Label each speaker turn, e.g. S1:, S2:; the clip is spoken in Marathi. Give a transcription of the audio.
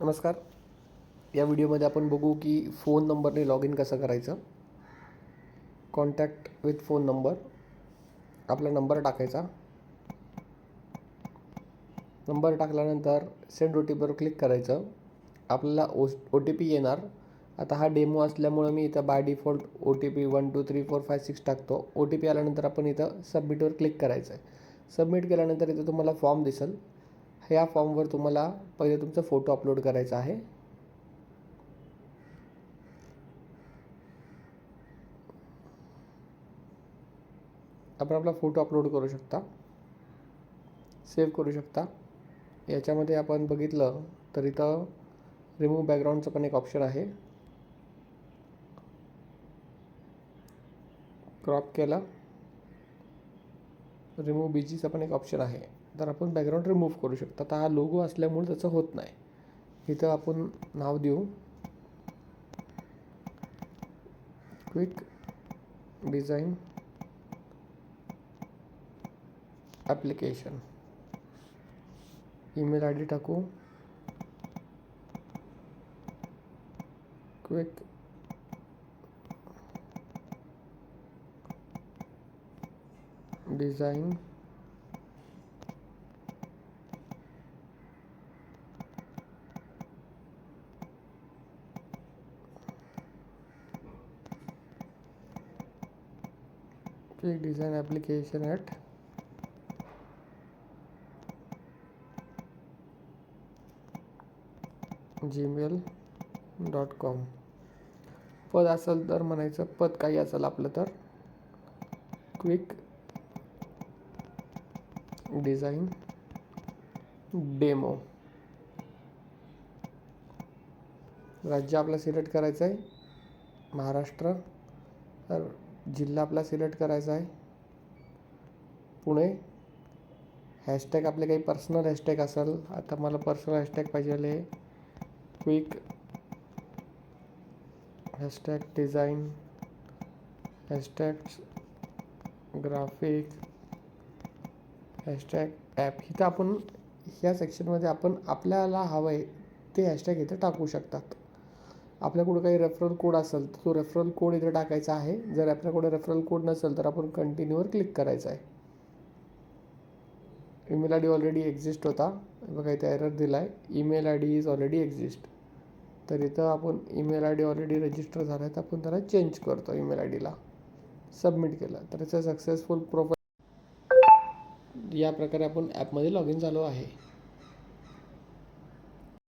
S1: नमस्कार. या व्हिडिओमध्ये आपण बघू की फोन नंबरने लॉग इन कसं करायचं. कॉन्टॅक्ट विथ फोन नंबर आपला नंबर टाकायचा. नंबर टाकल्यानंतर सेंड ओ टी पीवर क्लिक करायचं. आपल्याला ओ ओ टी पी येणार. आता हा डेमो असल्यामुळं मी इथं by default O T P one two three four five six टाकतो. ओ टी पी आल्यानंतर आपण इथं सबमिटवर क्लिक करायचं आहे सबमिट केल्यानंतर इथं तुम्हाला फॉर्म दिसेल. ह्या फॉर्मवर तुम्हाला पहिले तुमचा फोटो अपलोड करायचा आहे. आपण आपला फोटो अपलोड करू शकता. सेव्ह करू शकता. याच्यामध्ये आपण बघितलं तर इथं रिमूव्ह बॅकग्राऊंडचं पण एक ऑप्शन आहे. क्रॉप केला. रिमूव्ह बीजीचा पण एक ऑप्शन आहे. तर आपण बॅकग्राऊंड रिमूव्ह करू शकतो. आता हा लोगो असल्यामुळे त्याचं होत नाही. इथं आपण नाव देऊ. Quick design application email I D टाकू. Quick design. Quick design application at Gmail dot com पद असेल तर म्हणायचं पद काही असेल आपलं तर. Quick design demo. राज्य आपला सिलेक्ट करायचं आहे. महाराष्ट्र तर जिल्हा आपला सिलेक्ट करायचा आहे. पुणे. हॅशटॅग आपले काही पर्सनल हॅशटॅग असेल आता मला पर्सनल हॅशटॅग पाहिजे आहे quick. Hashtag design. Hashtag graphic. Hashtag app. इथं आपण ह्या सेक्शनमध्ये आपण आपल्याला हवं आहे ते हॅशटॅग इथं टाकू शकतात. आपल्याकडं काही रेफरल कोड असेल तर तो रेफरल कोड इथे टाकायचा आहे. जर आपल्याकडे रेफरल कोड नसेल तर आपण कंटिन्यूवर क्लिक करायचं आहे. Email I D already exist होता. बघा इथे एरर दिला आहे email I D is already exist तर इथं आपण email I D already register झाला आहे तर आपण त्याला चेंज करतो ईमेल आय डीला सबमिट केलं. तर इथं सक्सेसफुल प्रोफाईल या प्रकारे आपण ॲपमध्ये लॉग इन झालो आहे.